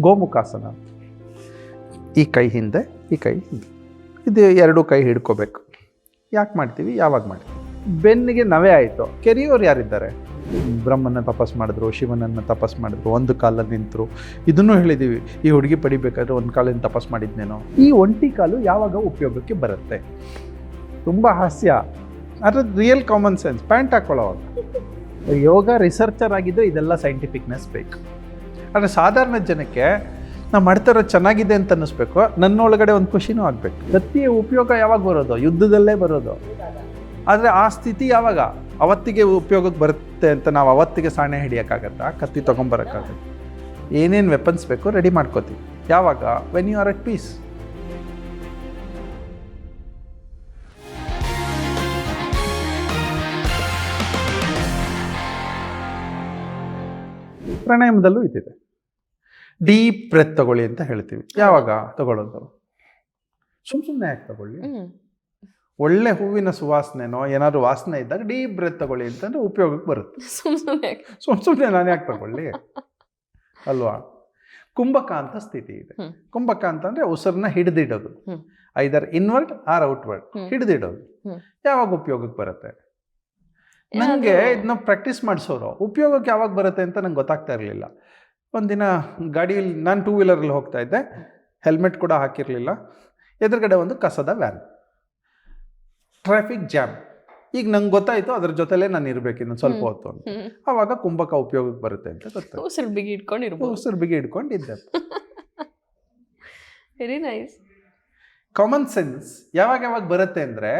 ಗೋಮುಖಾಸನ. ಈ ಕೈ ಹಿಂದೆ, ಈ ಕೈ ಹಿಂದೆ. ಇದು ಎರಡು ಕೈ ಹಿಡ್ಕೋಬೇಕು. ಯಾಕೆ ಮಾಡ್ತೀವಿ? ಯಾವಾಗ ಮಾಡ್ತೀವಿ? ಬೆನ್ನಿಗೆ ನವೆ ಆಯಿತು. ಕೆರಿಯೋರು ಯಾರಿದ್ದಾರೆ? ಬ್ರಹ್ಮನ ತಪಸ್ ಮಾಡಿದ್ರು, ಶಿವನನ್ನು ತಪಸ್ ಮಾಡಿದ್ರು, ಒಂದು ಕಾಲಲ್ಲಿ ನಿಂತರು. ಇದನ್ನು ಹೇಳಿದ್ದೀವಿ ಈ ಹುಡುಗಿ ಪಡಿಬೇಕಾದ್ರೆ ಒಂದು ಕಾಲಿಂದ ತಪಸ್ ಮಾಡಿದ್ನೇನೋ. ಈ ಒಂಟಿ ಕಾಲು ಯಾವಾಗ ಉಪಯೋಗಕ್ಕೆ ಬರುತ್ತೆ? ತುಂಬ ಹಾಸ್ಯ. ಅದು ರಿಯಲ್ ಕಾಮನ್ ಸೆನ್ಸ್ ಪ್ಯಾಂಟ್ ಹಾಕ್ಕೊಳ್ಳೋವಾಗ ಯೋಗ ರಿಸರ್ಚರ್ ಆಗಿದ್ದು ಇದೆಲ್ಲ ಸೈಂಟಿಫಿಕ್ನೆಸ್ ಬೇಕು. ಆದರೆ ಸಾಧಾರಣ ಜನಕ್ಕೆ ನಾವು ಮಾಡ್ತಾ ಇರೋದು ಚೆನ್ನಾಗಿದೆ ಅಂತ ಅನ್ನಿಸ್ಬೇಕು. ನನ್ನೊಳಗಡೆ ಒಂದು ಖುಷಿನೂ ಆಗಬೇಕು. ಕತ್ತಿಯ ಉಪಯೋಗ ಯಾವಾಗ ಬರೋದು? ಯುದ್ಧದಲ್ಲೇ ಬರೋದು. ಆದರೆ ಆ ಸ್ಥಿತಿ ಯಾವಾಗ? ಅವತ್ತಿಗೆ ಉಪಯೋಗಕ್ಕೆ ಬರುತ್ತೆ ಅಂತ ನಾವು ಅವತ್ತಿಗೆ ಸಾಣೆ ಹಿಡಿಯೋಕ್ಕಾಗತ್ತಾ? ಕತ್ತಿ ತೊಗೊಂಬರೋಕ್ಕಾಗತ್ತೆ? ಏನೇನು ವೆಪನ್ಸ್ ಬೇಕು ರೆಡಿ ಮಾಡ್ಕೋತೀವಿ. ಯಾವಾಗ? When you are at peace ಪ್ರಾಣಾಯಾಮದಲ್ಲೂ ಇದಿದೆ ಡೀಪ್ ಬ್ರೆತ್ ತಗೊಳ್ಳಿ ಅಂತ ಹೇಳ್ತೀವಿ. ಯಾವಾಗ? ತಗೊಳ್ಳೋದು. ಸುಮ್ ಸುಮ್ಮನೆ ಯಾಕೆ ತಗೊಳ್ಳಿ? ಒಳ್ಳೆ ಹೂವಿನ ಸುವಾಸನೆನೋ ಏನಾದ್ರು ವಾಸನೆ ಇದ್ದಾಗ ಡೀಪ್ ಬ್ರೆತ್ ತಗೊಳ್ಳಿ ಅಂತಂದ್ರೆ ಉಪಯೋಗಕ್ಕೆ ಬರುತ್ತೆ. ಸುಮ್ ಸುಮ್ಮನೆ ನಾನು ಯಾಕೆ ತಗೊಳ್ಳಿ? ಅಲ್ವಾ? ಕುಂಭಕ ಅಂತ ಸ್ಥಿತಿ ಇದೆ. ಕುಂಭಕ ಅಂತಂದ್ರೆ ಉಸಿರನ್ನ ಹಿಡಿದಿಡೋದು. Either inward or outward. ಹಿಡಿದಿಡೋದು. ಯಾವಾಗ ಉಪಯೋಗಕ್ಕೆ ಬರುತ್ತೆ? ನನಗೆ ಇದನ್ನ ಪ್ರಾಕ್ಟೀಸ್ ಮಾಡಿಸೋರು. ಉಪಯೋಗಕ್ಕೆ ಯಾವಾಗ ಬರುತ್ತೆ ಅಂತ ನಂಗೆ ಗೊತ್ತಾಗ್ತಾ ಇರಲಿಲ್ಲ. ಒಂದಿನ ಗಾಡಿಯಲ್ಲಿ ನಾನು ಟೂ ವೀಲರಲ್ಲಿ ಹೋಗ್ತಾ ಇದ್ದೆ. ಹೆಲ್ಮೆಟ್ ಕೂಡ ಹಾಕಿರಲಿಲ್ಲ. ಎದುರುಗಡೆ ಒಂದು ಕಸದ ವ್ಯಾನ್ ಟ್ರಾಫಿಕ್ ಜಾಮ್ ಈಗ ನಂಗೆ ಗೊತ್ತಾಯಿತು ಅದ್ರ ಜೊತೆಲೇ ನಾನು ಇರಬೇಕು ಇನ್ನೊಂದು ಸ್ವಲ್ಪ ಹೊತ್ತು ಅಂತ. ಆವಾಗ ಕುಂಭಕ ಉಪಯೋಗಕ್ಕೆ ಬರುತ್ತೆ ಅಂತ ಗೊತ್ತಾಯ್ತು. ಉಸಿರು ಬಿಗಿ ಇಟ್ಕೊಂಡಿರ್ಬೋದು. ಉಸಿರು ಬಿಗಿ ಇಟ್ಕೊಂಡಿದ್ದೆ. ವೆರಿ ನೈಸ್ ಕಾಮನ್ ಸೆನ್ಸ್ ಯಾವಾಗ ಯಾವಾಗ ಬರುತ್ತೆ ಅಂದರೆ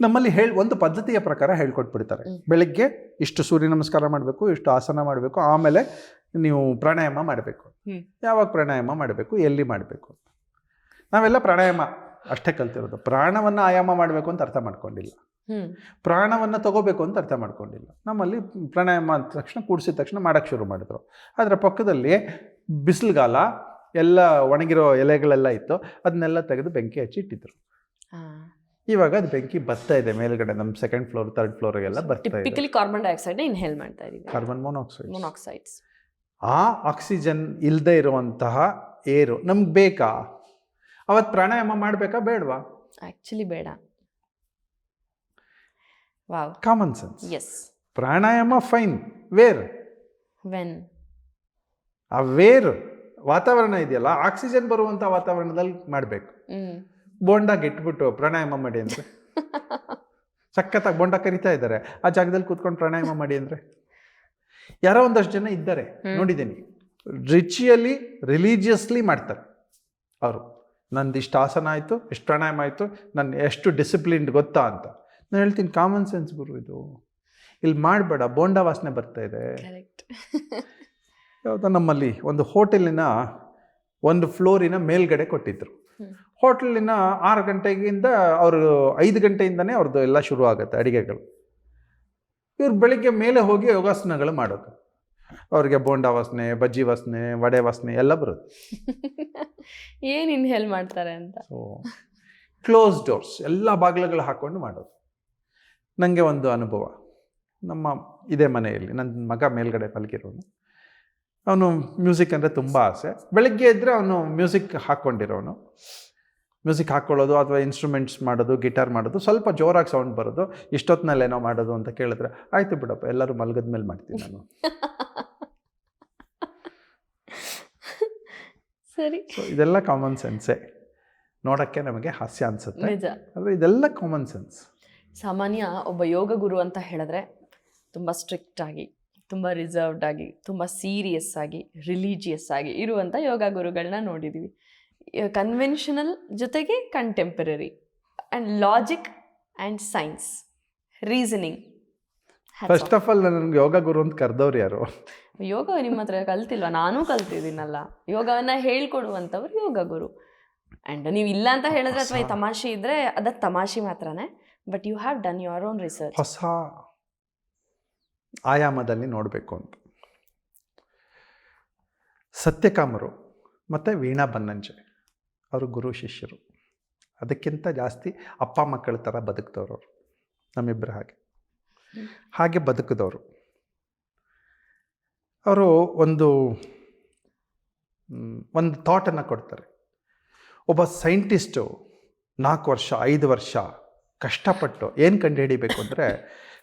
ನಮ್ಮಲ್ಲಿ ಹೇಳಿ ಒಂದು ಪದ್ಧತಿಯ ಪ್ರಕಾರ ಹೇಳ್ಕೊಟ್ಬಿಡ್ತಾರೆ. ಬೆಳಿಗ್ಗೆ ಇಷ್ಟು ಸೂರ್ಯ ನಮಸ್ಕಾರ ಮಾಡಬೇಕು ಇಷ್ಟು ಆಸನ ಮಾಡಬೇಕು ಆಮೇಲೆ ನೀವು ಪ್ರಾಣಾಯಾಮ ಮಾಡಬೇಕು. ಯಾವಾಗ ಪ್ರಾಣಾಯಾಮ ಮಾಡಬೇಕು ಎಲ್ಲಿ ಮಾಡಬೇಕು? ನಾವೆಲ್ಲ ಪ್ರಾಣಾಯಾಮ ಅಷ್ಟೇ ಕಲ್ತಿರೋದು. ಪ್ರಾಣವನ್ನು ಆಯಾಮ ಮಾಡಬೇಕು ಅಂತ ಅರ್ಥ ಮಾಡ್ಕೊಂಡಿಲ್ಲ. ಪ್ರಾಣವನ್ನು ತಗೋಬೇಕು ಅಂತ ಅರ್ಥ ಮಾಡ್ಕೊಂಡಿಲ್ಲ. ನಮ್ಮಲ್ಲಿ ಪ್ರಾಣಾಯಾಮ ಅಂದ ತಕ್ಷಣ ಕೂಡಿಸಿದ ತಕ್ಷಣ ಮಾಡೋಕ್ಕೆ ಶುರು ಮಾಡಿದ್ರು. ಅದರ ಪಕ್ಕದಲ್ಲಿ ಬಿಸಿಲುಗಾಲ ಎಲ್ಲ ಒಣಗಿರೋ ಎಲೆಗಳೆಲ್ಲ ಇತ್ತು ಅದನ್ನೆಲ್ಲ ತೆಗೆದು ಬೆಂಕಿ ಹಚ್ಚಿ ಇಟ್ಟಿದ್ರು. ಇವಾಗ ಅದು ಬೆಂಕಿ ಬರ್ತಾ ಇದೆ ಮೇಲ್ಗಡೆ ನಮ್ಮ ಸೆಕೆಂಡ್ ಫ್ಲೋರ್ ಥರ್ಡ್ ಫ್ಲೋರಿಗೆಲ್ಲ ಬರ್ತಾ ಇದೆ. ಟಿಪಿಕಲಿ ಕಾರ್ಬನ್ ಡೈಆಕ್ಸೈಡ್ ಇನ್ಹೇಲ್ ಮಾಡ್ತಾ ಇದೀವಿ ಕಾರ್ಬನ್ ಮೊನಾಕ್ಸೈಡ್ ಮೊನಾಕ್ಸೈಡ್ಸ್ ಆ ಆಕ್ಸಿಜನ್ ಇಲ್ಲದೆ ಇರುವಂತಹ ಏರು ನಮ್ಗೆ ಬೇಕಾ? ಅವತ್ತು ಪ್ರಾಣಾಯಾಮ ಮಾಡಬೇಕಾ ಬೇಡವಾ? ಆ್ಯಕ್ಚುಲಿ ಬೇಡ. Wow common sense yes pranayama fine where when ಆ ವೇರ್ ವಾತಾವರಣ ಇದೆಯಲ್ಲ ಆಕ್ಸಿಜನ್ ಬರುವಂಥ ವಾತಾವರಣದಲ್ಲಿ ಮಾಡಬೇಕು. ಬೋಂಡಾಗ ಇಟ್ಬಿಟ್ಟು ಪ್ರಾಣಾಯಾಮ ಮಾಡಿ ಅಂದರೆ? ಸಖತ್ತಾಗಿ ಬೋಂಡ ಕರಿತಾ ಇದ್ದಾರೆ. ಆ ಜಾಗದಲ್ಲಿ ಕೂತ್ಕೊಂಡು ಪ್ರಾಣಾಯಾಮ ಮಾಡಿ ಅಂದರೆ? ಯಾರೋ ಒಂದಷ್ಟು ಜನ ಇದ್ದಾರೆ. ನೋಡಿದ್ದೀನಿ. ರಿಚಿಯಲಿ ರಿಲಿಜಿಯಸ್ಲಿ ಮಾಡ್ತಾರೆ ಅವರು. ನಂದು ಇಷ್ಟು ಆಸನ ಆಯಿತು ಎಷ್ಟು ಪ್ರಾಣಾಯಾಮ ಆಯಿತು ನನ್ನ ಎಷ್ಟು ಡಿಸಿಪ್ಲಿನ್ಡ್ ಗೊತ್ತಾ ಅಂತ. ನಾನು ಹೇಳ್ತೀನಿ ಕಾಮನ್ ಸೆನ್ಸ್ ಗುರು ಇದು. ಇಲ್ಲಿ ಮಾಡಬೇಡ ಬೋಂಡ ವಾಸನೆ ಬರ್ತಾ ಇದೆ. ಯಾವುದೋ ನಮ್ಮಲ್ಲಿ ಒಂದು ಹೋಟೆಲಿನ ಒಂದು ಫ್ಲೋರಿನ ಮೇಲ್ಗಡೆ ಕೊಟ್ಟಿದ್ರು. ಹೋಟೆಲಿನ ಆರು ಗಂಟೆಗಿಂದ ಅವರು ಐದು ಗಂಟೆಯಿಂದನೇ ಅವ್ರದ್ದು ಎಲ್ಲ ಶುರು ಆಗುತ್ತೆ ಅಡುಗೆಗಳು. ಇವ್ರು ಬೆಳಿಗ್ಗೆ ಮೇಲೆ ಹೋಗಿ ಯೋಗಾಸನಗಳು ಮಾಡೋದು. ಅವ್ರಿಗೆ ಬೋಂಡ ವಾಸನೆ ಬಜ್ಜಿ ವಾಸನೆ ವಡೆ ವಾಸನೆ ಎಲ್ಲ ಬರುತ್ತೆ. ಏನು ಇನ್ಹೇಲ್ ಮಾಡ್ತಾರೆ ಅಂತ? ಸೊ ಕ್ಲೋಸ್ ಡೋರ್ಸ್ ಎಲ್ಲ ಬಾಗಿಲುಗಳು ಹಾಕ್ಕೊಂಡು ಮಾಡೋದು. ನನಗೆ ಒಂದು ಅನುಭವ. ನಮ್ಮ ಇದೇ ಮನೆಯಲ್ಲಿ ನನ್ನ ಮಗ ಮೇಲ್ಗಡೆ ಮಲಗಿರೋನು ಅವನು ಮ್ಯೂಸಿಕ್ ಅಂದರೆ ತುಂಬ ಆಸೆ. ಬೆಳಗ್ಗೆ ಇದ್ದರೆ ಅವನು ಮ್ಯೂಸಿಕ್ ಹಾಕ್ಕೊಂಡಿರೋನು. ಮ್ಯೂಸಿಕ್ ಹಾಕ್ಕೊಳ್ಳೋದು ಅಥವಾ ಇನ್ಸ್ಟ್ರೂಮೆಂಟ್ಸ್ ಮಾಡೋದು ಗಿಟಾರ್ ಮಾಡೋದು ಸ್ವಲ್ಪ ಜೋರಾಗಿ ಸೌಂಡ್ ಬರೋದು ಇಷ್ಟೊತ್ತಿನಲ್ಲೇನೋ ಮಾಡೋದು ಅಂತ ಕೇಳಿದ್ರೆ ಆಯಿತು ಬಿಡಪ್ಪ ಎಲ್ಲರೂ ಮಲಗದ ಮೇಲೆ ಮಾಡ್ತೀನಿ ನಾನು. ಸರಿ. ಇದೆಲ್ಲ ಕಾಮನ್ ಸೆನ್ಸೇ ನೋಡೋಕ್ಕೆ ನಮಗೆ ಹಾಸ್ಯ ಅನ್ಸುತ್ತೆ. ಆದರೆ ಇದೆಲ್ಲ ಕಾಮನ್ ಸೆನ್ಸ್ ಸಾಮಾನ್ಯ ಒಬ್ಬ ಯೋಗ ಗುರು ಅಂತ ಹೇಳಿದ್ರೆ ತುಂಬ ಸ್ಟ್ರಿಕ್ಟ್ ಆಗಿ ತುಂಬ ರಿಸರ್ವ್ಡ್ ಆಗಿ ತುಂಬ ಸೀರಿಯಸ್ ಆಗಿ ರಿಲಿಜಿಯಸ್ ಆಗಿ ಇರುವಂಥ ಯೋಗ ಗುರುಗಳನ್ನ ನೋಡಿದ್ದೀವಿ ಕನ್ವೆನ್ಷನಲ್ ಜೊತೆಗೆ contemporary and logic and science reasoning first of all ನನಗೆ ಯೋಗ ಗುರು ಅಂತ ಕರೆದವ್ರು ಯಾರು? ಯೋಗ ನಿಮ್ಮ ಹತ್ರ ಕಲ್ತಿಲ್ವಾ? ನಾನು ಕಲ್ತಿದ್ದೀನಲ್ಲ. ಯೋಗವನ್ನು ಹೇಳ್ಕೊಡುವಂಥವ್ರು ಯೋಗ ಗುರು. ಆ್ಯಂಡ್ ನೀವು ಇಲ್ಲ ಅಂತ ಹೇಳಿದ್ರೆ ಅಥವಾ ಈ ತಮಾಷೆ ಇದ್ದರೆ ಅದಕ್ಕೆ ತಮಾಷೆ ಮಾತ್ರನೇ but you have done your own research ಹೊಸ ಆಯಾಮದಲ್ಲಿ ನೋಡಬೇಕು ಅಂತ. ಸತ್ಯಕಾಮರು ಮತ್ತು ವೀಣಾ ಬನ್ನಂಜೆ. ಅವರು ಗುರು ಶಿಷ್ಯರು. ಅದಕ್ಕಿಂತ ಜಾಸ್ತಿ ಅಪ್ಪ ಮಕ್ಕಳ ಥರ ಬದುಕಿದವರು ಅವರು ನಮ್ಮಿಬ್ಬರು ಹಾಗೆ. ಹಾಗೆ ಬದುಕಿದವರು. ಅವರು ಒಂದು ಒಂದು ಥಾಟನ್ನು ಕೊಡ್ತಾರೆ. ಒಬ್ಬ ಸೈಂಟಿಸ್ಟು ನಾಲ್ಕು ವರ್ಷ ಐದು ವರ್ಷ ಕಷ್ಟಪಟ್ಟು ಏನು ಕಂಡುಹಿಡಿಬೇಕು ಅಂದರೆ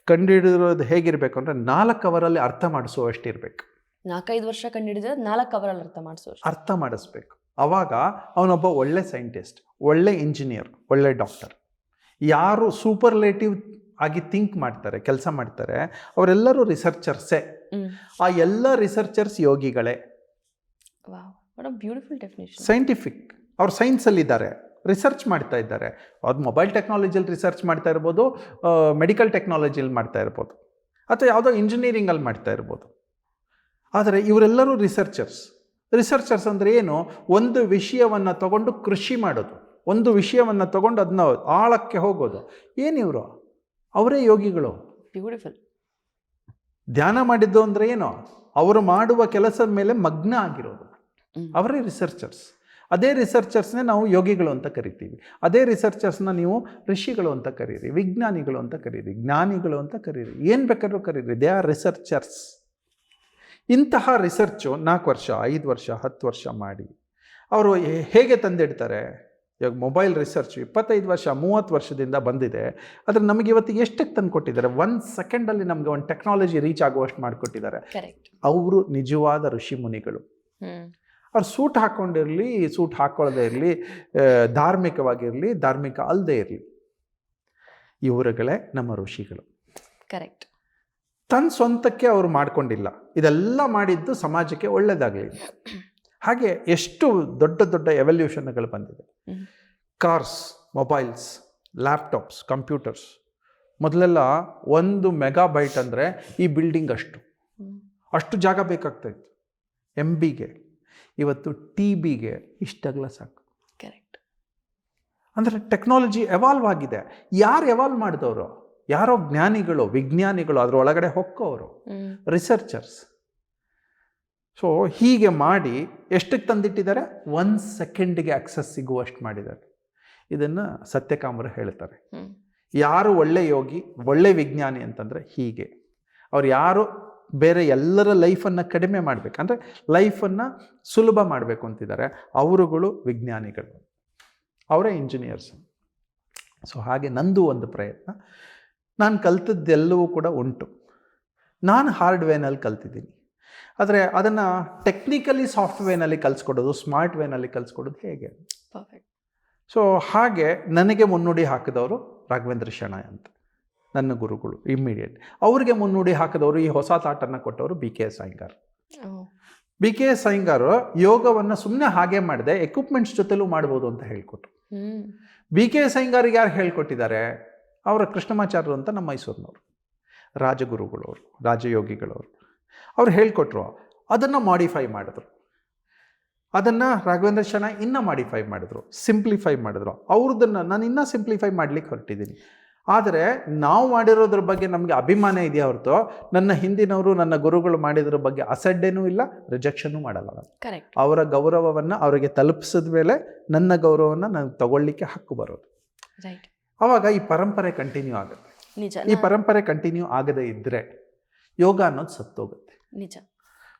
ಕಂಡುಹಿಡಿದಿರೋದು ಹೇಗಿರಬೇಕು ಅಂದರೆ ನಾಲ್ಕು ಅವರಲ್ಲಿ ಅರ್ಥ ಮಾಡಿಸುವಷ್ಟು ಇರಬೇಕು ನಾಲ್ಕೈದು ವರ್ಷ ಕಂಡಿಡಿದ್ರೆ ನಾಲ್ಕು ಅವರಲ್ಲಿ ಅರ್ಥ ಮಾಡಿಸೋ ಅರ್ಥ ಮಾಡಿಸ್ಬೇಕು. ಅವಾಗ ಅವನೊಬ್ಬ ಒಳ್ಳೆ ಸೈಂಟಿಸ್ಟ್ ಒಳ್ಳೆ ಇಂಜಿನಿಯರ್ ಒಳ್ಳೆ ಡಾಕ್ಟರ್ ಯಾರು ಸೂಪರ್ಲೇಟಿವ್ ಆಗಿ ಥಿಂಕ್ ಮಾಡ್ತಾರೆ ಕೆಲಸ ಮಾಡ್ತಾರೆ ಅವರೆಲ್ಲರೂ ರಿಸರ್ಚರ್ಸೇ ಆ ಎಲ್ಲ ರಿಸರ್ಚರ್ಸ್ ಯೋಗಿಗಳೇ. ಸೈಂಟಿಫಿಕ್ ಅವ್ರು ಸೈನ್ಸಲ್ಲಿದ್ದಾರೆ ರಿಸರ್ಚ್ ಮಾಡ್ತಾ ಇದ್ದಾರೆ. ಅದು ಮೊಬೈಲ್ ಟೆಕ್ನಾಲಜಿಯಲ್ಲಿ ರಿಸರ್ಚ್ ಮಾಡ್ತಾ ಇರ್ಬೋದು ಮೆಡಿಕಲ್ ಟೆಕ್ನಾಲಜಿಯಲ್ಲಿ ಮಾಡ್ತಾ ಇರ್ಬೋದು. ಅಥವಾ ಯಾವುದೋ ಇಂಜಿನಿಯರಿಂಗಲ್ಲಿ ಮಾಡ್ತಾ ಇರ್ಬೋದು. ಆದರೆ ಇವರೆಲ್ಲರೂ ರಿಸರ್ಚರ್ಸ್ ರಿಸರ್ಚರ್ಸ್ ಅಂದರೆ ಏನು? ಒಂದು ವಿಷಯವನ್ನು ತಗೊಂಡು ಕೃಷಿ ಮಾಡೋದು. ಒಂದು ವಿಷಯವನ್ನು ತಗೊಂಡು ಅದನ್ನ ಆಳಕ್ಕೆ ಹೋಗೋದು. ಏನಿವರು ಅವರೇ ಯೋಗಿಗಳು. ಬ್ಯೂಟಿಫುಲ್ ಧ್ಯಾನ ಮಾಡಿದ್ದು ಅಂದರೆ ಏನು? ಅವರು ಮಾಡುವ ಕೆಲಸದ ಮೇಲೆ ಮಗ್ನ ಆಗಿರೋದು. ಅವರೇ ರಿಸರ್ಚರ್ಸ್ ಅದೇ ರಿಸರ್ಚರ್ಸ್ನೇ ನಾವು ಯೋಗಿಗಳು ಅಂತ ಕರಿತೀವಿ. ಅದೇ ರಿಸರ್ಚರ್ಸ್ನ ನೀವು ಋಷಿಗಳು ಅಂತ ಕರೀರಿ ವಿಜ್ಞಾನಿಗಳು ಅಂತ ಕರೀರಿ ಜ್ಞಾನಿಗಳು ಅಂತ ಕರೀರಿ. ಏನು ಬೇಕಾದ್ರೂ ಕರೀರಿ. ದೇ ಆರ್ ರಿಸರ್ಚರ್ಸ್ ಇಂತಹ ರಿಸರ್ಚು ನಾಲ್ಕು ವರ್ಷ ಐದು ವರ್ಷ ಹತ್ತು ವರ್ಷ ಮಾಡಿ. ಅವರು ಹೇಗೆ ತಂದಿಡ್ತಾರೆ? ಇವಾಗ ಮೊಬೈಲ್ ರಿಸರ್ಚ್ ಇಪ್ಪತ್ತೈದು ವರ್ಷ ಮೂವತ್ತು ವರ್ಷದಿಂದ ಬಂದಿದೆ. ಆದರೆ ನಮಗೆ ಇವತ್ತು ಎಷ್ಟಕ್ಕೆ ತಂದು ಕೊಟ್ಟಿದ್ದಾರೆ? ಒಂದು ಸೆಕೆಂಡಲ್ಲಿ ನಮಗೆ ಒಂದು ಟೆಕ್ನಾಲಜಿ ರೀಚ್ ಆಗುವಷ್ಟು ಮಾಡಿಕೊಟ್ಟಿದ್ದಾರೆ. ಅವರು ನಿಜವಾದ ಋಷಿ ಮುನಿಗಳು. ಅವ್ರು ಸೂಟ್ ಹಾಕ್ಕೊಂಡಿರಲಿ ಸೂಟ್ ಹಾಕ್ಕೊಳ್ಳದೇ ಇರಲಿ ಧಾರ್ಮಿಕವಾಗಿರಲಿ ಧಾರ್ಮಿಕ ಅಲ್ಲದೆ ಇರಲಿ. ಇವರುಗಳೇ ನಮ್ಮ ಋಷಿಗಳು. ಕರೆಕ್ಟ್ ತನ್ನ ಸ್ವಂತಕ್ಕೆ ಅವರು ಮಾಡಿಕೊಂಡಿಲ್ಲ. ಇದೆಲ್ಲ ಮಾಡಿದ್ದು ಸಮಾಜಕ್ಕೆ ಒಳ್ಳೆಯದಾಗಲಿ ಹಾಗೆ ಎಷ್ಟು ದೊಡ್ಡ ದೊಡ್ಡ ಎವಲ್ಯೂಷನ್ಗಳು ಬಂದಿದೆ. ಕಾರ್ಸ್ ಮೊಬೈಲ್ಸ್ ಲ್ಯಾಪ್ಟಾಪ್ಸ್ ಕಂಪ್ಯೂಟರ್ಸ್ ಮೊದಲೆಲ್ಲ ಒಂದು ಮೆಗಾಬೈಟ್ ಅಂದರೆ ಈ ಬಿಲ್ಡಿಂಗ್ ಅಷ್ಟು. ಅಷ್ಟು ಜಾಗ ಬೇಕಾಗ್ತಾ ಇತ್ತು. ಎಂ ಬಿಗೆ ಇವತ್ತು ಟಿ ಬಿಗೆ ಇಷ್ಟಾಗಲ ಸಾಕು. ಕರೆಕ್ಟ್ ಅಂದರೆ ಟೆಕ್ನಾಲಜಿ ಎವಾಲ್ವ್ ಆಗಿದೆ. ಯಾರು ಎವಾಲ್ವ್ ಮಾಡಿದವರು? ಯಾರೋ ಜ್ಞಾನಿಗಳು ವಿಜ್ಞಾನಿಗಳು ಅದರ ಒಳಗಡೆ ಹೊಕ್ಕೋರು. ರಿಸರ್ಚರ್ಸ್ ಸೊ ಹೀಗೆ ಮಾಡಿ ಎಷ್ಟಕ್ಕೆ ತಂದಿಟ್ಟಿದ್ದಾರೆ? ಒಂದು ಸೆಕೆಂಡಿಗೆ ಅಕ್ಸಸ್ ಸಿಗುವಷ್ಟು ಮಾಡಿದ್ದಾರೆ. ಇದನ್ನು ಸತ್ಯಕಾಮರು ಹೇಳ್ತಾರೆ. ಯಾರು ಒಳ್ಳೆ ಯೋಗಿ ಒಳ್ಳೆ ವಿಜ್ಞಾನಿ ಅಂತಂದರೆ ಹೀಗೆ. ಅವ್ರು ಯಾರು ಬೇರೆ ಎಲ್ಲರ ಲೈಫನ್ನು ಕಡಿಮೆ ಮಾಡಬೇಕು ಅಂದರೆ ಲೈಫನ್ನು ಸುಲಭ ಮಾಡಬೇಕು ಅಂತಿದ್ದಾರೆ. ಅವರುಗಳು ವಿಜ್ಞಾನಿಗಳು. ಅವರೇ ಇಂಜಿನಿಯರ್ಸ್ ಸೊ ಹಾಗೆ ನಂದು ಒಂದು ಪ್ರಯತ್ನ. ನಾನು ಕಲ್ತದ್ದೆಲ್ಲವೂ ಕೂಡ ಉಂಟು. ನಾನು ಹಾರ್ಡ್ವೇನಲ್ಲಿ ಕಲ್ತಿದ್ದೀನಿ. ಆದರೆ ಅದನ್ನು ಟೆಕ್ನಿಕಲಿ ಸಾಫ್ಟ್ವೇರ್ನಲ್ಲಿ ಕಲಿಸ್ಕೊಡೋದು ಸ್ಮಾರ್ಟ್ ವೇನಲ್ಲಿ ಕಲಿಸ್ಕೊಡೋದು ಹೇಗೆ? ಸೊ ಹಾಗೆ ನನಗೆ ಮುನ್ನುಡಿ ಹಾಕಿದವರು ರಾಘವೇಂದ್ರ ಶೆಣಾಯ್ ಅಂತ. ನನ್ನ ಗುರುಗಳು ಇಮ್ಮಿಡಿಯೇಟ್ ಅವ್ರಿಗೆ ಮುನ್ನುಡಿ ಹಾಕಿದವರು ಈ ಹೊಸ ತಾಟನ್ನು ಕೊಟ್ಟವರು B K S Iyengar B K S Iyengar ಯೋಗವನ್ನು ಸುಮ್ಮನೆ ಹಾಗೆ ಮಾಡಿದೆ ಎಕ್ವಿಪ್ಮೆಂಟ್ಸ್ ಜೊತೆಲೂ ಮಾಡ್ಬೋದು ಅಂತ ಹೇಳ್ಕೊಟ್ರು. ಬಿ ಕೆ ಎಸ್ ಅಯ್ಯಂಗಾರಿಗೆ ಯಾರು ಹೇಳ್ಕೊಟ್ಟಿದ್ದಾರೆ? ಅವರ ಕೃಷ್ಣಮಾಚಾರ್ಯರು ಅಂತ ನಮ್ಮ ಮೈಸೂರಿನವರು ರಾಜಗುರುಗಳವರು ರಾಜಯೋಗಿಗಳವರು. ಅವ್ರು ಹೇಳಿಕೊಟ್ರು ಅದನ್ನು ಮಾಡಿಫೈ ಮಾಡಿದ್ರು. ಅದನ್ನು ರಾಘವೇಂದ್ರ ಶರಣ ಇನ್ನೂ ಮಾಡಿಫೈ ಮಾಡಿದ್ರು ಸಿಂಪ್ಲಿಫೈ ಮಾಡಿದ್ರು. ಅವ್ರದನ್ನು ನಾನು ಇನ್ನೂ ಸಿಂಪ್ಲಿಫೈ ಮಾಡಲಿಕ್ಕೆ ಹೊರಟಿದ್ದೀನಿ ಆದರೆ ನಾವು ಮಾಡಿರೋದ್ರ ಬಗ್ಗೆ ನಮಗೆ ಅಭಿಮಾನ ಇದೆಯಾ ಹೊರತು ನನ್ನ ಹಿಂದಿನವರು ನನ್ನ ಗುರುಗಳು ಮಾಡಿದ್ರ ಬಗ್ಗೆ ಅಸಡ್ಡೆನೂ ಇಲ್ಲ ರಿಜೆಕ್ಷನ್ನೂ ಮಾಡಲ್ಲ ನಾನು. ಕರೆಕ್ಟ್ ಅವರ ಗೌರವವನ್ನು ಅವರಿಗೆ ತಲುಪಿಸಿದ ಮೇಲೆ ನನ್ನ ಗೌರವವನ್ನು ನನಗೆ ತಗೊಳ್ಳಿಕ್ಕೆ ಹಕ್ಕು ಬರೋದು. ರೈಟ್ ಆವಾಗ ಈ ಪರಂಪರೆ ಕಂಟಿನ್ಯೂ ಆಗುತ್ತೆ. ನಿಜ. ಈ ಪರಂಪರೆ ಕಂಟಿನ್ಯೂ ಆಗದೇ ಇದ್ದರೆ ಯೋಗ ಅನ್ನೋದು ಸತ್ತೋಗುತ್ತೆ. ನಿಜ.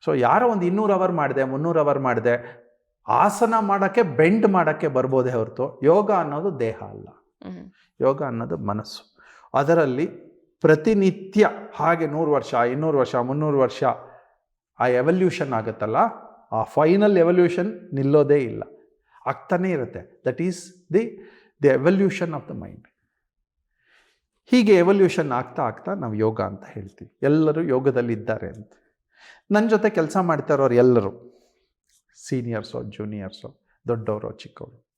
ಸೊ ಯಾರೋ ಒಂದು ಇನ್ನೂರು ಅವರ್ ಮಾಡಿದೆ ಮುನ್ನೂರು ಅವರ್ ಮಾಡಿದೆ ಆಸನ ಮಾಡೋಕ್ಕೆ ಬೆಂಡ್ ಮಾಡೋಕ್ಕೆ ಬರ್ಬೋದೇ ಹೊರತು ಯೋಗ ಅನ್ನೋದು ದೇಹ ಅಲ್ಲ. ಯೋಗ ಅನ್ನೋದು ಮನಸ್ಸು. ಅದರಲ್ಲಿ ಪ್ರತಿನಿತ್ಯ ಹಾಗೆ ನೂರು ವರ್ಷ ಇನ್ನೂರು ವರ್ಷ ಮುನ್ನೂರು ವರ್ಷ ಆ ಎವಲ್ಯೂಷನ್ ಆಗುತ್ತಲ್ಲ ಆ ಫೈನಲ್ ಎವಲ್ಯೂಷನ್ ನಿಲ್ಲೋದೇ ಇಲ್ಲ. ಆಗ್ತಾನೇ ಇರುತ್ತೆ. That is the the evolution of the mind ಹೀಗೆ ಎವಲ್ಯೂಷನ್ ಆಗ್ತಾ ಆಗ್ತಾ ನಾವು ಯೋಗ ಅಂತ ಹೇಳ್ತೀವಿ. ಎಲ್ಲರೂ ಯೋಗದಲ್ಲಿ ಇದ್ದಾರೆ ಅಂತ. ನನ್ನ ಜೊತೆ ಕೆಲಸ ಮಾಡ್ತಾ ಇರೋರು ಎಲ್ಲರೂ ಸೀನಿಯರ್ಸೋ ಜೂನಿಯರ್ಸೋ ದೊಡ್ಡವರು ಚಿಕ್ಕವರು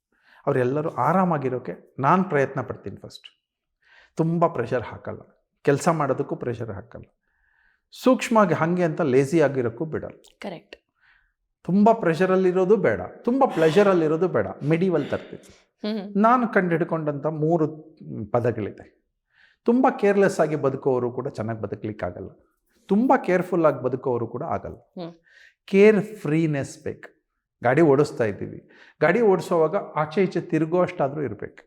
ಅವರೆಲ್ಲರೂ ಆರಾಮಾಗಿರೋಕ್ಕೆ ನಾನು ಪ್ರಯತ್ನ ಪಡ್ತೀನಿ ಫಸ್ಟ್ ತುಂಬ ಪ್ರೆಷರ್ ಹಾಕಲ್ಲ. ಕೆಲಸ ಮಾಡೋದಕ್ಕೂ ಪ್ರೆಷರ್ ಹಾಕಲ್ಲ. ಸೂಕ್ಷ್ಮವಾಗಿ ಹಾಗೆ ಅಂತ ಲೇಸಿ ಆಗಿರೋಕ್ಕೂ ಬಿಡಲ್ಲ. ಕರೆಕ್ಟ್ ತುಂಬ ಪ್ರೆಷರಲ್ಲಿರೋದು ಬೇಡ. ತುಂಬ ಪ್ಲೆಷರಲ್ಲಿರೋದು ಬೇಡ. ಮಿಡಿವಲ್ ತರ್ತೀನಿ ಹ್ಮ್ ನಾನು ಕಂಡುಹಿಡ್ಕೊಂಡಂಥ ಮೂರು ಪದಗಳಿದೆ. ತುಂಬ ಕೇರ್ಲೆಸ್ ಆಗಿ ಬದುಕೋರು ಕೂಡ ಚೆನ್ನಾಗಿ ಬದುಕಲಿಕ್ಕಾಗಲ್ಲ. ತುಂಬ ಕೇರ್ಫುಲ್ಲಾಗಿ ಬದುಕೋರು ಕೂಡ ಆಗಲ್ಲ. ಕೇರ್ ಫ್ರೀನೆಸ್ ಬೇಕು. ಗಾಡಿ ಓಡಿಸ್ತಾ ಇದ್ದೀವಿ. ಗಾಡಿ ಓಡಿಸೋವಾಗ ಆಚೆ ಈಚೆ ತಿರುಗೋ ಅಷ್ಟಾದರೂ ಇರಬೇಕು.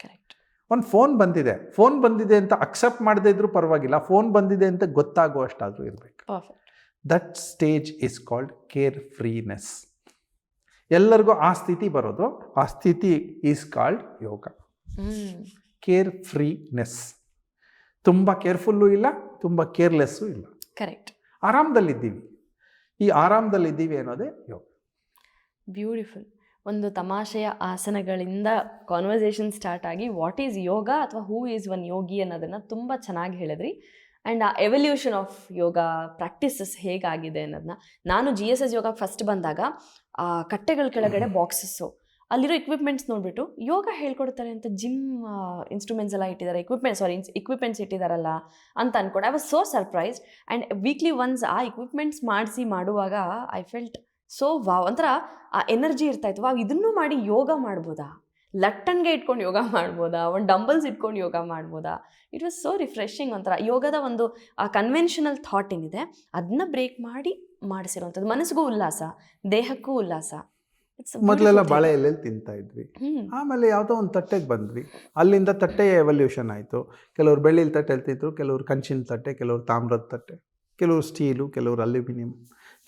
ಕರೆಕ್ಟ್ ಒಂದು ಫೋನ್ ಬಂದಿದೆ. ಫೋನ್ ಬಂದಿದೆ ಅಂತ ಅಕ್ಸೆಪ್ಟ್ ಮಾಡದೇ ಇದ್ರೂ ಪರವಾಗಿಲ್ಲ. ಫೋನ್ ಬಂದಿದೆ ಅಂತ ಗೊತ್ತಾಗೋ ಅಷ್ಟಾದರೂ ಇರಬೇಕು. That stage is called carefreeness ಎಲ್ಲರಿಗೂ ಆ ಸ್ಥಿತಿ ಬರೋದು. ಆ ಸ್ಥಿತಿ is called yoga. Care freeness ತುಂಬ ಕೇರ್ಫುಲ್ಲು ಇಲ್ಲ ತುಂಬ ಕೇರ್ಲೆಸ್ಸು ಇಲ್ಲ. ಕರೆಕ್ಟ್ ಆರಾಮದಲ್ಲಿದ್ದೀವಿ. ಈ ಆರಾಮದಲ್ಲಿದ್ದೀವಿ ಅನ್ನೋದೇ ಯೋಗ. ಬ್ಯೂಟಿಫುಲ್ ಒಂದು ತಮಾಷೆಯ ಆಸನಗಳಿಂದ ಕಾನ್ವರ್ಸೇಷನ್ ಸ್ಟಾರ್ಟ್ ಆಗಿ ವಾಟ್ ಈಸ್ ಯೋಗ ಅಥವಾ ಹೂ ಈಸ್ ಒನ್ ಯೋಗಿ ಅನ್ನೋದನ್ನು ತುಂಬ ಚೆನ್ನಾಗಿ ಹೇಳಿದ್ರಿ. ಆ್ಯಂಡ್ ಆ ಎವಲ್ಯೂಷನ್ ಆಫ್ ಯೋಗ ಪ್ರಾಕ್ಟೀಸಸ್ ಹೇಗಾಗಿದೆ ಅನ್ನೋದನ್ನ ನಾನು G S S yoga first ಬಂದಾಗ ಆ ಕಟ್ಟೆಗಳ ಕೆಳಗಡೆ ಬಾಕ್ಸಸ್ಸು ಅಲ್ಲಿರೋ ಇಕ್ವಿಪ್ಮೆಂಟ್ಸ್ ನೋಡಿಬಿಟ್ಟು ಯೋಗ ಹೇಳ್ಕೊಡ್ತಾರೆ ಅಂತ ಜಿಮ್ ಇನ್ಸ್ಟ್ರೂಮೆಂಟ್ಸ್ ಎಲ್ಲ ಇಟ್ಟಿದ್ದಾರೆ. ಇಕ್ವಿಪ್ಮೆಂಟ್ ಸಾರಿ ಇಕ್ವಿಪ್ಮೆಂಟ್ಸ್ ಇಟ್ಟಿದ್ದಾರಲ್ಲ ಅಂತ ಅನ್ಕೊಂಡು. I was so surprise and weekly once ಆ ಇಕ್ವಿಪ್ಮೆಂಟ್ಸ್ ಮಾಡಿಸಿ ಮಾಡುವಾಗ ಐ ಫೆಲ್ಟ್ ಸೊ ವಾವ್ ಒಂಥರ, ಆ ಎನರ್ಜಿ ಇರ್ತಾ ಇತ್ತು. ವಾವ್, ಇದನ್ನು ಮಾಡಿ ಯೋಗ ಮಾಡ್ಬೋದಾ? ಲಟ್ಟನ್ಗೆ ಇಟ್ಕೊಂಡು ಯೋಗ ಮಾಡ್ಬೋದಾ? ಒಂದು ಡಂಬಲ್ಸ್ ಇಟ್ಕೊಂಡು ಯೋಗ ಮಾಡ್ಬೋದಾ? ಇಟ್ ವಾಸ್ ಸೋ ರಿಫ್ರೆಶಿಂಗ್ ಒಂಥರ. ಯೋಗದ ಒಂದು, ಆ ಕನ್ವೆನ್ಷನಲ್ ಥಾಟ್ ಏನಿದೆ ಅದನ್ನ ಬ್ರೇಕ್ ಮಾಡಿ ಮಾಡಿಸಿರುವಂಥದ್ದು. ಮನಸ್ಸಿಗೂ ಉಲ್ಲಾಸ, ದೇಹಕ್ಕೂ ಉಲ್ಲಾಸ. ಮೊದಲೆಲ್ಲ ಬಾಳೆ ಎಲ್ಲೆಲ್ಲಿ ಎಲೆಯಲ್ಲಿ ತಿಂತಾ ಇದ್ವಿ. ಆಮೇಲೆ ಯಾವುದೋ ಒಂದು ತಟ್ಟೆಗೆ ಬಂದ್ವಿ. ಅಲ್ಲಿಂದ ತಟ್ಟೆಯ ಎವಲ್ಯೂಷನ್ ಆಯಿತು. ಕೆಲವರು ಬೆಳ್ಳಿಲಿ ತಟ್ಟೆ ತಿಂತರು ಕೆಲವರು ಕಂಚಿನ ತಟ್ಟೆ ಕೆಲವರು ತಾಮ್ರದ ತಟ್ಟೆ ಕೆಲವರು ಸ್ಟೀಲು ಕೆಲವರು ಅಲ್ಯೂಮಿನಿಯಂ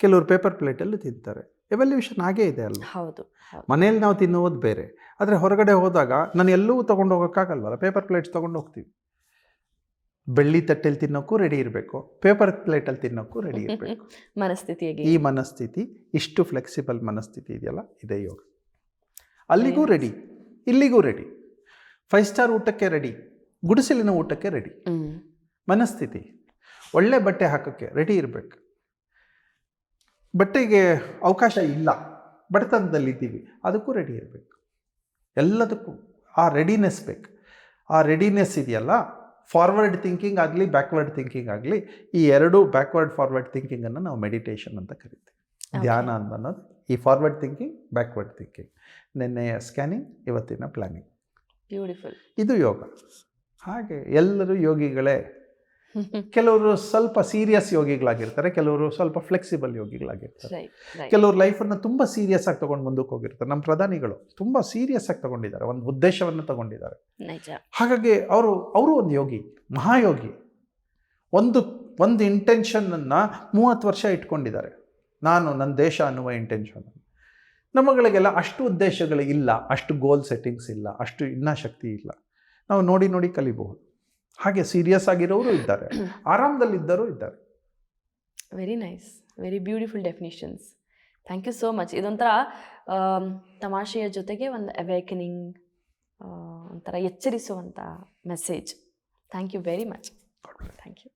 ಕೆಲವರು ಪೇಪರ್ ಪ್ಲೇಟಲ್ಲಿ ತಿಂತಾರೆ. ಎವಲ್ಯೂಷನ್ ಆಗೇ ಇದೆ ಅಲ್ಲ ಹೌದು ಮನೆಯಲ್ಲಿ ಮನೇಲಿ ನಾವು ತಿನ್ನುವುದು ಬೇರೆ. ಆದರೆ ಹೊರಗಡೆ ಹೋದಾಗ ನಾನು ಎಲ್ಲವೂ ತೊಗೊಂಡು ಹೋಗೋಕ್ಕಾಗಲ್ವಲ್ಲ? ಪೇಪರ್ ಪ್ಲೇಟ್ಸ್ ತೊಗೊಂಡು ಹೋಗ್ತೀವಿ. ಬೆಳ್ಳಿ ತಟ್ಟೆಲಿ ತಿನ್ನೋಕ್ಕೂ ರೆಡಿ ಇರಬೇಕು. ಪೇಪರ್ ಪ್ಲೇಟಲ್ಲಿ ತಿನ್ನೋಕ್ಕೂ ರೆಡಿ ಇರಬೇಕು. ಮನಸ್ಥಿತಿಯಾಗಿ ಈ ಮನಸ್ಥಿತಿ ಇಷ್ಟು ಫ್ಲೆಕ್ಸಿಬಲ್ ಮನಸ್ಥಿತಿ ಇದೆಯಲ್ಲ ಇದೇ ಯೋಗ. ಅಲ್ಲಿಗೂ ರೆಡಿ ಇಲ್ಲಿಗೂ ರೆಡಿ ಫೈವ್ ಸ್ಟಾರ್ ಊಟಕ್ಕೆ ರೆಡಿ ಗುಡಿಸಲಿನ ಊಟಕ್ಕೆ ರೆಡಿ ಮನಸ್ಥಿತಿ. ಒಳ್ಳೆ ಬಟ್ಟೆ ಹಾಕೋಕ್ಕೆ ರೆಡಿ ಇರಬೇಕು. ಬಟ್ಟೆಗೆ ಅವಕಾಶ ಇಲ್ಲ. ಬಡತನದಲ್ಲಿದ್ದೀವಿ ಅದಕ್ಕೂ ರೆಡಿ ಇರಬೇಕು. ಎಲ್ಲದಕ್ಕೂ ಆ ರೆಡಿನೆಸ್ ಬೇಕು. ಆ ರೆಡಿನೆಸ್ ಇದೆಯಲ್ಲ ಫಾರ್ವರ್ಡ್ ಥಿಂಕಿಂಗ್ ಆಗಲಿ ಬ್ಯಾಕ್ವರ್ಡ್ ಥಿಂಕಿಂಗ್ ಆಗಲಿ ಈ ಎರಡು ಬ್ಯಾಕ್ವರ್ಡ್ ಫಾರ್ವರ್ಡ್ ಥಿಂಕಿಂಗನ್ನು ನಾವು ಮೆಡಿಟೇಷನ್ ಅಂತ ಕರಿತೀವಿ. ಧ್ಯಾನ ಅಂತ ಅನ್ನೋದು ಈ ಫಾರ್ವರ್ಡ್ ಥಿಂಕಿಂಗ್ ಬ್ಯಾಕ್ವರ್ಡ್ ಥಿಂಕಿಂಗ್ ನಿನ್ನೆಯ ಸ್ಕ್ಯಾನಿಂಗ್ ಇವತ್ತಿನ ಪ್ಲ್ಯಾನಿಂಗ್ ಬ್ಯೂಟಿಫುಲ್ ಇದು ಯೋಗ. ಹಾಗೆ ಎಲ್ಲರೂ ಯೋಗಿಗಳೇ ಕೆಲವರು ಸ್ವಲ್ಪ ಸೀರಿಯಸ್ ಯೋಗಿಗಳಾಗಿರ್ತಾರೆ ಕೆಲವರು ಸ್ವಲ್ಪ ಫ್ಲೆಕ್ಸಿಬಲ್ ಯೋಗಿಗಳಾಗಿರ್ತಾರೆ. ಕೆಲವರು ಲೈಫನ್ನು ತುಂಬ ಸೀರಿಯಸ್ ಆಗಿ ತಗೊಂಡು ಮುಂದಕ್ಕೆ ಹೋಗಿರ್ತಾರೆ. ನಮ್ಮ ಪ್ರಧಾನಿಗಳು ತುಂಬ ಸೀರಿಯಸ್ ಆಗಿ ತಗೊಂಡಿದ್ದಾರೆ ಒಂದು ಉದ್ದೇಶವನ್ನು ತಗೊಂಡಿದ್ದಾರೆ. ಹಾಗಾಗಿ ಅವರು ಅವರು ಒಂದು ಯೋಗಿ ಮಹಾಯೋಗಿ. ಒಂದು ಒಂದು ಇಂಟೆನ್ಷನನ್ನು ಮೂವತ್ತು ವರ್ಷ ಇಟ್ಕೊಂಡಿದ್ದಾರೆ. ನಾನು ನನ್ನ ದೇಶ ಅನ್ನುವ ಇಂಟೆನ್ಷನ್ ನಮ್ಮಗಳಿಗೆಲ್ಲ ಅಷ್ಟು ಉದ್ದೇಶಗಳು ಇಲ್ಲ ಅಷ್ಟು ಗೋಲ್ ಸೆಟ್ಟಿಂಗ್ಸ್ ಇಲ್ಲ ಅಷ್ಟು ಇನ್ನೂ ಶಕ್ತಿ ಇಲ್ಲ. ನಾವು ನೋಡಿ ನೋಡಿ ಕಲಿಬಹುದು. ಹಾಗೆ ಸೀರಿಯಸ್ ಆಗಿರೋರು ಇದ್ದಾರೆ. ಆರಾಮದಲ್ಲಿದ್ದರೂ ಇದ್ದಾರೆ. Very nice very beautiful definitions thank you so much ಇದೊಂಥರ ತಮಾಷೆಯ ಜೊತೆಗೆ ಒಂದು ಅವೇಕನಿಂಗ್ ಒಂಥರ ಎಚ್ಚರಿಸುವಂಥ message thank you very much thank you